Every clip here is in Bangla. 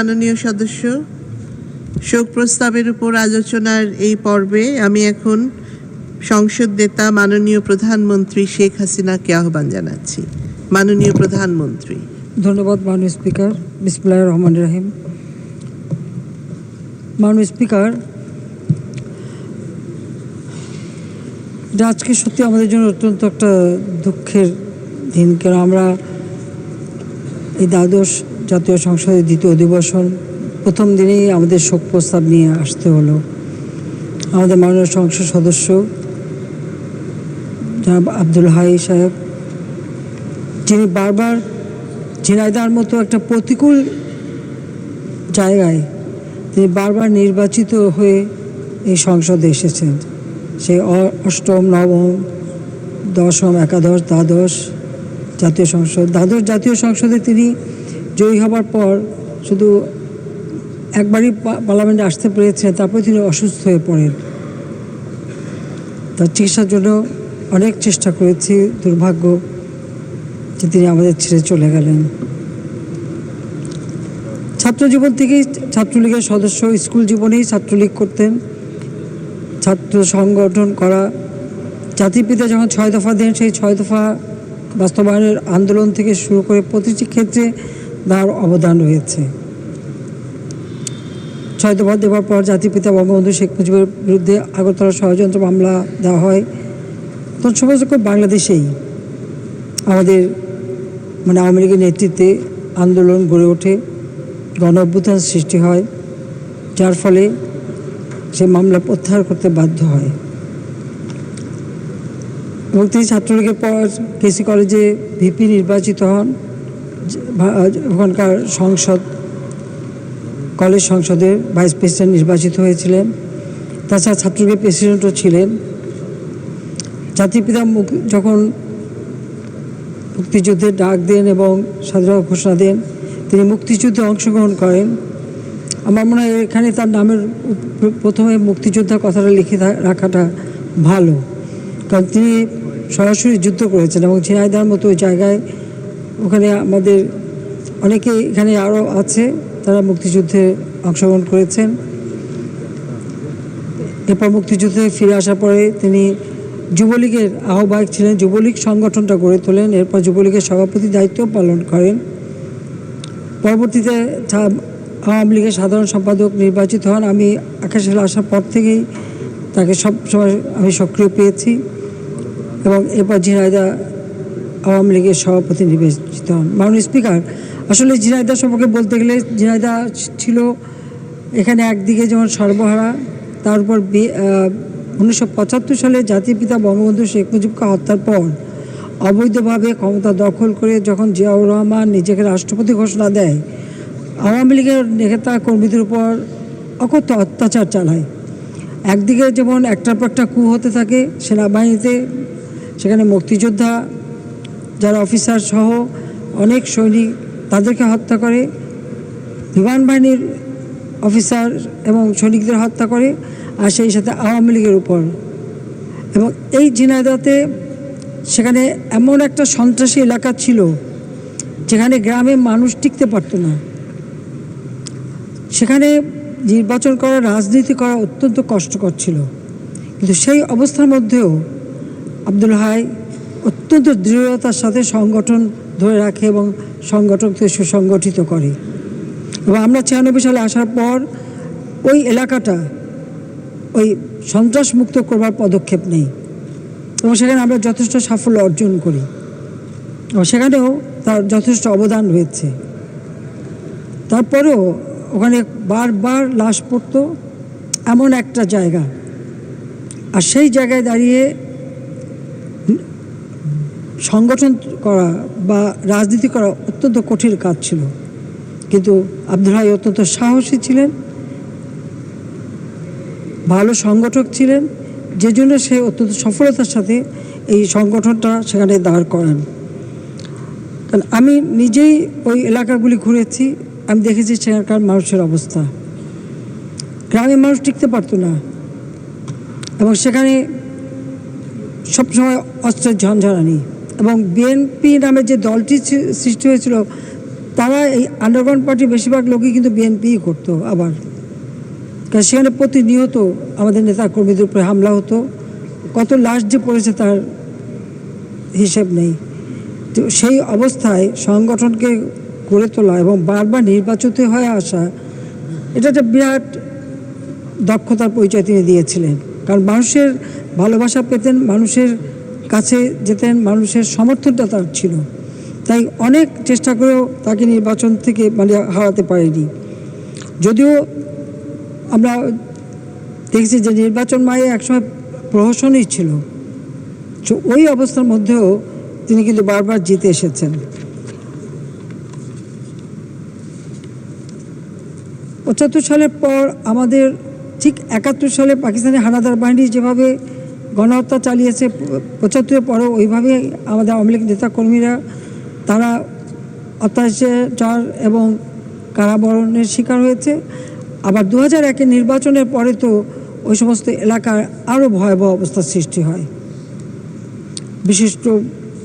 মাননীয় সদস্য, শোক প্রস্তাবের উপর আলোচনার এই পর্বে আমি এখন সংসদ নেতা মাননীয় প্রধানমন্ত্রী শেখ হাসিনাকে আহ্বান জানাচ্ছি। মাননীয় প্রধানমন্ত্রী। ধন্যবাদ মাননীয় স্পিকার বিসমুল্লাহ রহমান রাহিম। মাননীয় স্পিকার, আজকে সত্যি আমাদের জন্য অত্যন্ত একটা দুঃখের দিন। কেন আমরা এই দ্বাদশ জাতীয় সংসদের দ্বিতীয় অধিবেশন, প্রথম দিনেই আমাদের শোক প্রস্তাব নিয়ে আসতে হলো। আমাদের মাননীয় সংসদ সদস্য জনাব আব্দুল হাই সাহেব, যিনি বারবার ঝিনাইদার মতো একটা প্রতিকূল জায়গায় তিনি বারবার নির্বাচিত হয়ে এই সংসদে এসেছেন। সেই অষ্টম, নবম, দশম, একাদশ, দ্বাদশ জাতীয় সংসদ, দ্বাদশ জাতীয় সংসদে তিনি জয়ী হবার পর শুধু একবারই পার্লামেন্টে আসতে পেরেছিলেন তারপরে তিনি অসুস্থ হয়ে পড়েন। তার চিকিৎসার জন্য অনেক চেষ্টা করেছি, দুর্ভাগ্য যে তিনি আমাদের ছেড়ে চলে গেলেন। ছাত্র জীবন থেকেই ছাত্রলীগের সদস্য, স্কুল জীবনেই ছাত্রলীগ করতেন। ছাত্র সংগঠন করা, জাতির পিতা যখন ছয় দফা দেন, সেই ছয় দফা বাস্তবায়নের আন্দোলন থেকে শুরু করে প্রতিটি ক্ষেত্রে তার অবদান রয়েছে। ছয় দফা দেওয়ার পর জাতির পিতা বঙ্গবন্ধু শেখ মুজিবের বিরুদ্ধে আগরতলা ষড়যন্ত্র মামলা দেওয়া হয়। তখন সমস্ত বাংলাদেশেই আমাদের মানে আওয়ামী লীগের নেতৃত্বে আন্দোলন গড়ে ওঠে, গণ অভ্যুত্থান সৃষ্টি হয়, যার ফলে সে মামলা প্রত্যাহার করতে বাধ্য হয়। এবং তিনি ছাত্রলীগের পর কেসি কলেজে ভিপি নির্বাচিত হন। ওখানকার সংসদ, কলেজ সংসদের ভাইস প্রেসিডেন্ট নির্বাচিত হয়েছিলেন। তাছাড়া ছাত্রলীগের প্রেসিডেন্টও ছিলেন। জাতির পিতা মুখ- যখন মুক্তিযুদ্ধের ডাক দেন এবং স্বাধীনতা ঘোষণা দেন, তিনি মুক্তিযুদ্ধে অংশগ্রহণ করেন। আমার মনে হয় এখানে তার নামের প্রথমে মুক্তিযোদ্ধা কথাটা লিখে রাখাটা ভালো। কারণ তিনি সরাসরি যুদ্ধ করেছেন এবং ঝিনাইদার মতো ওই জায়গায় ওখানে আমাদের অনেকে এখানে আরও আছে, তারা মুক্তিযুদ্ধে অংশগ্রহণ করেছেন। এরপর মুক্তিযুদ্ধে ফিরে আসার পরে তিনি যুবলীগের আহ্বায়ক ছিলেন, যুবলীগ সংগঠনটা গড়ে তোলেন, এরপর যুবলীগের সভাপতি দায়িত্ব পালন করেন। পরবর্তীতে আওয়ামী লীগের সাধারণ সম্পাদক নির্বাচিত হন। আমি আকাশে আসার পর থেকেই তাকে সব সময় আমি সক্রিয় পেয়েছি এবং এরপর ঝিনাইদা আওয়ামী লীগের সভাপতি নির্বাচিত হন মাননীয় স্পিকার আসলে ঝিনাইদা সম্পর্কে বলতে গেলে ঝিনাইদা ছিল এখানে একদিকে যেমন সর্বহারা তার উপর উনিশশো পঁচাত্তর সালে জাতির পিতা বঙ্গবন্ধু শেখ মুজিবকে হত্যার পর অবৈধভাবে ক্ষমতা দখল করে যখন জিয়াউর রহমান নিজেকে রাষ্ট্রপতি ঘোষণা দেয়, আওয়ামী লীগের নেতা কর্মীদের উপর অকথ্য অত্যাচার চালায়। একদিকে যেমন একটার পর একটা কু হতে থাকে সেনাবাহিনীতে, সেখানে মুক্তিযোদ্ধা, যারা অফিসার সহ অনেক সৈনিক তাদেরকে হত্যা করে, বিমান বাহিনীর অফিসার এবং সৈনিকদের হত্যা করে, আর সেই সাথে আওয়ামী লীগের উপর। এবং এই ঝিনাইদাতে সেখানে এমন একটা সন্ত্রাসী এলাকা ছিল, যেখানে গ্রামে মানুষ টিকতে পারতো না। সেখানে নির্বাচন করা, রাজনীতি করা অত্যন্ত কষ্টকর ছিল। কিন্তু সেই অবস্থার মধ্যেও আব্দুল হাই অত্যন্ত দৃঢ়তার সাথে সংগঠন ধরে রাখে এবং সংগঠনকে সুসংগঠিত করে। এবং আমরা ছিয়ানব্বই সালে আসার পর ওই এলাকাটা ওই সন্ত্রাস মুক্ত করবার পদক্ষেপ নেই। এবং সেখানে আমরা যথেষ্ট সাফল্য অর্জন করি। এবং সেখানেও তার যথেষ্ট অবদান রয়েছে। তারপরেও ওখানে বারবার লাশ পড়তো এমন একটা জায়গা। আর সেই জায়গায় দাঁড়িয়ে সংগঠন করা বা রাজনীতি করা অত্যন্ত কঠিন কাজ ছিল। কিন্তু আব্দুল হাই অত্যন্ত সাহসী ছিলেন, ভালো সংগঠক ছিলেন যে জন্য সে অত্যন্ত সফলতার সাথে এই সংগঠনটা সেখানে দাঁড় করান। কারণ আমি নিজেই ওই এলাকাগুলি ঘুরেছি, আমি দেখেছি সেখানকার মানুষের অবস্থা। গ্রামে মানুষ টিকতে পারতো না এবং সেখানে সবসময় অস্ত্রের ঝঞ্ঝানি এবং বিএনপি নামে যে দলটি সৃষ্টি হয়েছিল, তারা এই আন্ডারগ্রাউন্ড পার্টি বেশিরভাগ লোকই কিন্তু বিএনপিই করতো আবার। কারণ সেখানে প্রতিনিয়ত আমাদের নেতা কর্মীদের উপরে হামলা হতো। কত লাশ যে পড়েছে তার হিসেব নেই। তো সেই অবস্থায় সংগঠনকে গড়ে তোলা এবং বারবার নির্বাচিত হয়ে আসা, এটা একটা বিরাট দক্ষতার পরিচয় তিনি দিয়েছিলেন। কারণ মানুষের ভালোবাসা পেতেন, মানুষের কাছে যেতেন, মানুষের সমর্থনটা তার ছিল। তাই অনেক চেষ্টা করেও তাকে নির্বাচন থেকে মানে হারাতে পারেনি। যদিও আমরা দেখছি যে নির্বাচন মায়ে একসময় প্রহসনই ছিল। ওই অবস্থার মধ্যেও তিনি কিন্তু বারবার জিতে এসেছেন। পঁচাত্তর সালের পর আমাদের ঠিক একাত্তর সালে পাকিস্তানি হানাদার বাহিনী যেভাবে গণহত্যা চালিয়েছে, পঁচাত্তরের পরও ওইভাবে আমাদের আওয়ামী লীগ নেতাকর্মীরা তারা অত্যাচার এবং কারাবরণের শিকার হয়েছে। আবার দু হাজার একের নির্বাচনের পরে তো ওই সমস্ত এলাকার আরও ভয়াবহ অবস্থার সৃষ্টি হয়। বিশিষ্ট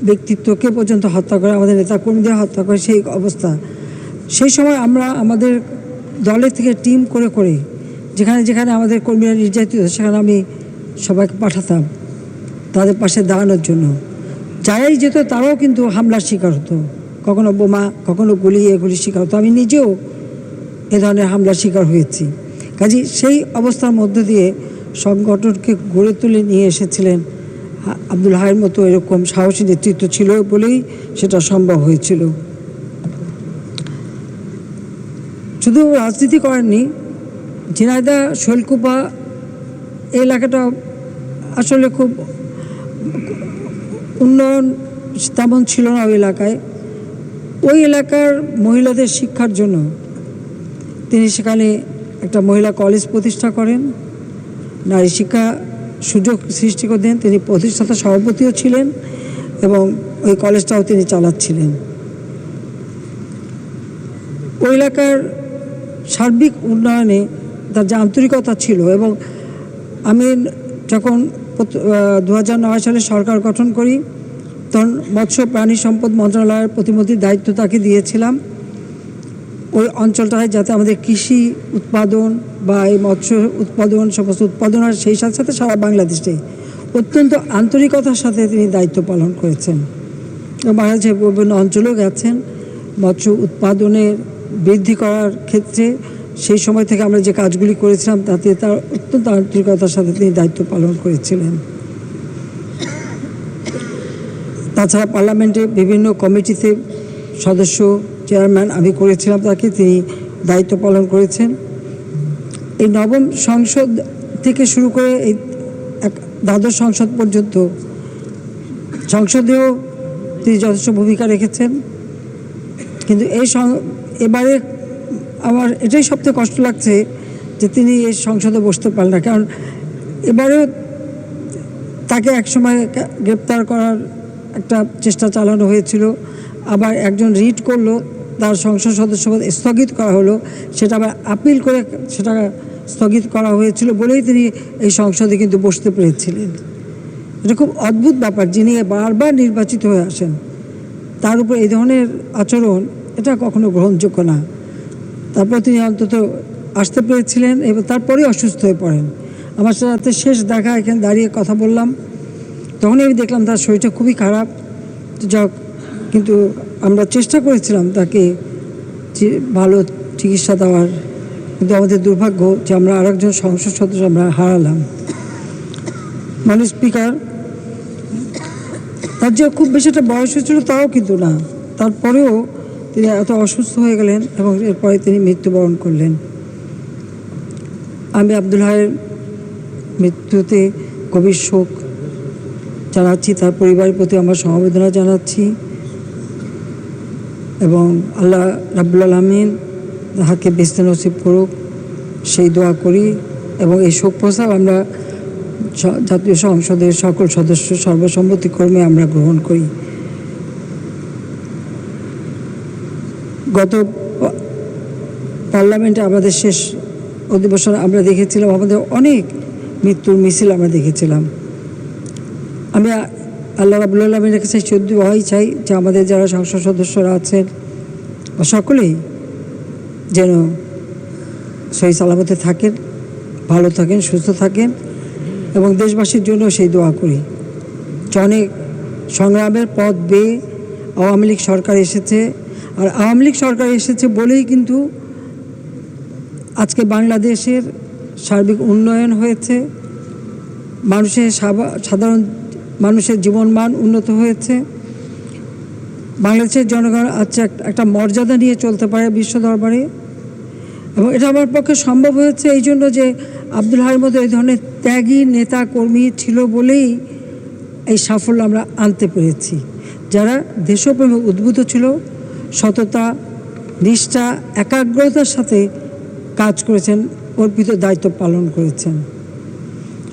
ব্যক্তিত্বকে পর্যন্ত হত্যা করে, আমাদের নেতাকর্মীদের হত্যা করে সেই অবস্থা। সেই সময় আমরা আমাদের দলের থেকে টিম করে করে, যেখানে যেখানে আমাদের কর্মীরা নির্যাতিত, সেখানে আমি সবাইকে পাঠাতাম তাদের পাশে দাঁড়ানোর জন্য। যারাই যেত তারাও কিন্তু হামলার শিকার হতো। কখনো বোমা, কখনো গুলি, এগুলির শিকার হতো। আমি নিজেও এ ধরনের হামলার শিকার হয়েছি। কাজে সেই অবস্থার মধ্য দিয়ে সংগঠনকে গড়ে তুলে নিয়ে এসেছিলেন আব্দুল হায়ের মতো এরকম সাহসী নেতৃত্ব ছিল বলেই সেটা সম্ভব হয়েছিল। শুধু রাজনীতি করেননি ঝিনাইদা শৈলকুপা এই এলাকাটা আসলে খুব উন্নয়ন তেমন ছিল না ওই এলাকায়। ওই এলাকার মহিলাদের শিক্ষার জন্য তিনি সেখানে একটা মহিলা কলেজ প্রতিষ্ঠা করেন। নারী শিক্ষা সুযোগ সৃষ্টি করে দেন। তিনি প্রতিষ্ঠাতা সভাপতিও ছিলেন এবং ওই কলেজটাও তিনি চালাচ্ছিলেন। ওই এলাকার সার্বিক উন্নয়নে তার যে আন্তরিকতা ছিল এবং আমি যখন দু হাজার নয় সালে সরকার গঠন করি, তখন মৎস্য প্রাণী সম্পদ মন্ত্রণালয়ের প্রতিমন্ত্রীর দায়িত্ব তাকে দিয়েছিলাম। ওই অঞ্চলটায় যাতে আমাদের কৃষি উৎপাদন বা এই মৎস্য উৎপাদন, সমস্ত উৎপাদন হয় সেই সাথে সাথে সারা বাংলাদেশে অত্যন্ত আন্তরিকতার সাথে তিনি দায়িত্ব পালন করেছেন। বাংলাদেশের বিভিন্ন অঞ্চলেও গেছেন। মৎস্য উৎপাদনের বৃদ্ধি করার ক্ষেত্রে সেই সময় থেকে আমরা যে কাজগুলি করেছিলাম, তাতে তার অত্যন্ত আন্তরিকতার সাথে তিনি দায়িত্ব পালন করেছিলেন। তাছাড়া পার্লামেন্টে বিভিন্ন কমিটিতে সদস্য চেয়ারম্যান আমি করেছিলাম, তাকে তিনি দায়িত্ব পালন করেছেন। এই নবম সংসদ থেকে শুরু করে এই দ্বাদশ সংসদ পর্যন্ত সংসদেও তিনি যথেষ্ট ভূমিকা রেখেছেন। কিন্তু এই এবারে আমার এটাই সবথেকে কষ্ট লাগছে যে তিনি এই সংসদে বসতে পারেন না। কারণ এবারেও তাকে একসময় গ্রেপ্তার করার একটা চেষ্টা চালানো হয়েছিল। আবার একজন রিট করল, তার সংসদ সদস্যপদ স্থগিত করা হলো, সেটা আবার আপিল করে সেটা স্থগিত করা হয়েছিল বলেই তিনি এই সংসদে কিন্তু বসতে পেরেছিলেন। এটা খুব অদ্ভুত ব্যাপার, যিনি বারবার নির্বাচিত হয়ে আসেন, তার উপর এই ধরনের আচরণ, এটা কখনো গ্রহণযোগ্য না। তারপর তিনি অন্তত আসতে পেরেছিলেন এবং তারপরেই অসুস্থ হয়ে পড়েন। আমার সাথে শেষ দেখা এখানে দাঁড়িয়ে কথা বললাম। তখনই আমি দেখলাম তার শরীরটা খুবই খারাপ। যাক, কিন্তু আমরা চেষ্টা করেছিলাম তাকে ভালো চিকিৎসা দেওয়ার। কিন্তু আমাদের দুর্ভাগ্য যে আমরা আরেকজন সংসদ সদস্য আমরা হারালাম। মানে স্পিকার, তার যে খুব বেশি একটা বয়স হয়েছিল তাও কিন্তু না। তারপরেও তিনি এত অসুস্থ হয়ে গেলেন এবং এরপরে তিনি মৃত্যুবরণ করলেন। আমি আব্দুল হায়ের মৃত্যুতে গভীর শোক জানাচ্ছি, তার পরিবারের প্রতি আমার সমবেদনা জানাচ্ছি এবং আল্লাহ রাব্বুল আলমিন তাহাকে বেস্তে নসিব করুক, সেই দোয়া করি এবং এই শোক প্রস্তাব আমরা জাতীয় সংসদের সকল সদস্য সর্বসম্মতিক্রমে আমরা গ্রহণ করি। গত পার্লামেন্টে আমাদের শেষ অধিবেশন আমরা দেখেছিলাম, আমাদের অনেক মৃত্যুর মিছিল আমরা দেখেছিলাম। আমি আল্লাহ রাবুল কাছে শুদ্ধ হওয়াই চাই যে আমাদের যারা সংসদ সদস্যরা আছেন সকলেই যেন সহি সালামতে থাকেন, ভালো থাকেন, সুস্থ থাকেন এবং দেশবাসীর জন্য সেই দোয়া করি। যে অনেক সংগ্রামের পথ বেয়ে আওয়ামী লীগ সরকার এসেছে আর আওয়ামী লীগ সরকার এসেছে বলেই কিন্তু আজকে বাংলাদেশের সার্বিক উন্নয়ন হয়েছে। মানুষের সাধারণ মানুষের জীবনমান উন্নত হয়েছে। বাংলাদেশের জনগণ আজকে একটা মর্যাদা নিয়ে চলতে পারে বিশ্ব দরবারে। এবং এটা আমার পক্ষে সম্ভব হয়েছে এই জন্য যে আব্দুল হাইয়ের মতো এই ধরনের ত্যাগী নেতা কর্মী ছিল বলেই এই সাফল্য আমরা আনতে পেরেছি। যারা দেশপ্রেমে উদ্বুদ্ধ ছিল সততা, নিষ্ঠা, একাগ্রতার সাথে কাজ করেছেন, অর্পিত দায়িত্ব পালন করেছেন।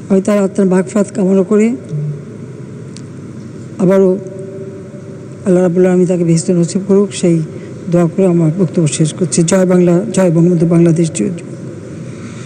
আমি তার আত্মার বাগফাত কামনা করে আবারও আল্লাহ রাবুল্লাহ আমি তাকে ভেস্ত নসিব করুক, সেই দোয়া করে আমার বক্তব্য শেষ করছি। জয় বাংলা, জয় বঙ্গবন্ধু বাংলাদেশ।